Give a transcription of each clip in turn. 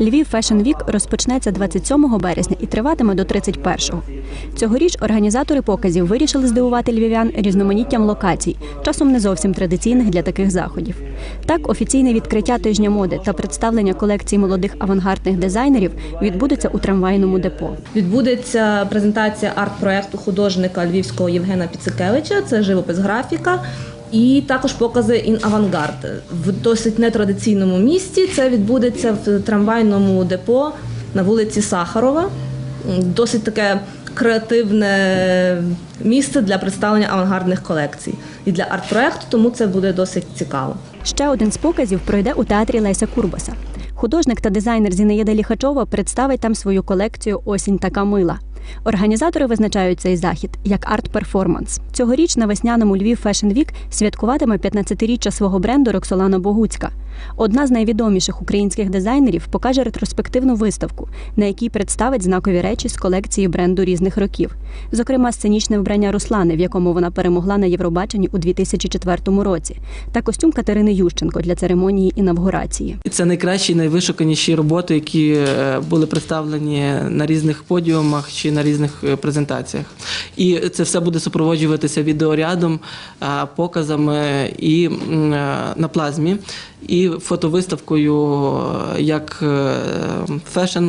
Львів Fashion Week розпочнеться 27 березня і триватиме до 31-го. Цьогоріч організатори показів вирішили здивувати львів'ян різноманіттям локацій, часом не зовсім традиційних для таких заходів. Так, офіційне відкриття тижня моди та представлення колекцій молодих авангардних дизайнерів відбудеться у трамвайному депо. Відбудеться презентація арт-проекту художника львівського Євгена Піцикевича, це живопис графіка. І також покази ін авангард в досить нетрадиційному місці. Це відбудеться в трамвайному депо на вулиці Сахарова. Досить таке креативне місце для представлення авангардних колекцій і для арт-проекту, тому це буде досить цікаво. Ще один з показів пройде у театрі Леся Курбаса. Художник та дизайнер Зінаїда Ліхачова представить там свою колекцію Осінь така мила. Організатори визначають цей захід як арт-перформанс. Цьогоріч на весняному Львів Fashion Week святкуватиме 15-річчя свого бренду Роксолана Богуцька. Одна з найвідоміших українських дизайнерів покаже ретроспективну виставку, на якій представить знакові речі з колекції бренду різних років. Зокрема, сценічне вбрання Руслани, в якому вона перемогла на Євробаченні у 2004 році, та костюм Катерини Ющенко для церемонії інавгурації. Це найкращі, найвишуканіші роботи, які е, були представлені на різних подіумах чи на різних е, презентаціях. І це все буде супроводжуватися відеорядом, е, показами і е, на плазмі, і фотовиставкою е, як фешн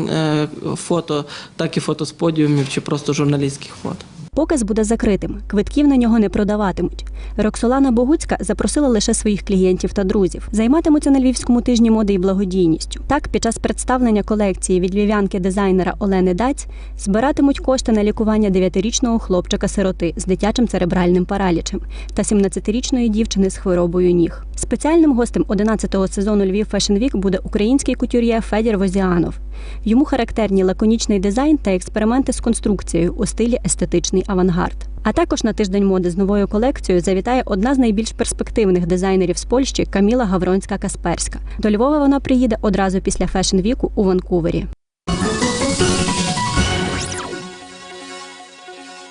фото, так і фото з подіумів чи просто журналістських фото. Показ буде закритим, квитків на нього не продаватимуть. Роксолана Богуцька запросила лише своїх клієнтів та друзів. Займатимуться на львівському тижні моди і благодійністю. Так, під час представлення колекції від львів'янки дизайнера Олени Даць збиратимуть кошти на лікування 9-річного хлопчика-сироти з дитячим церебральним паралічем та 17-річної дівчини з хворобою ніг. Спеціальним гостем 11-го сезону Львів Fashion Week буде український кутюр'є Федір Возіанов. Йому характерні лаконічний дизайн та експерименти з конструкцією у стилі естетичний авангард. А також на тиждень моди з новою колекцією завітає одна з найбільш перспективних дизайнерів з Польщі Каміла Гавронська Касперська. До Львова вона приїде одразу після фешн віку у Ванкувері.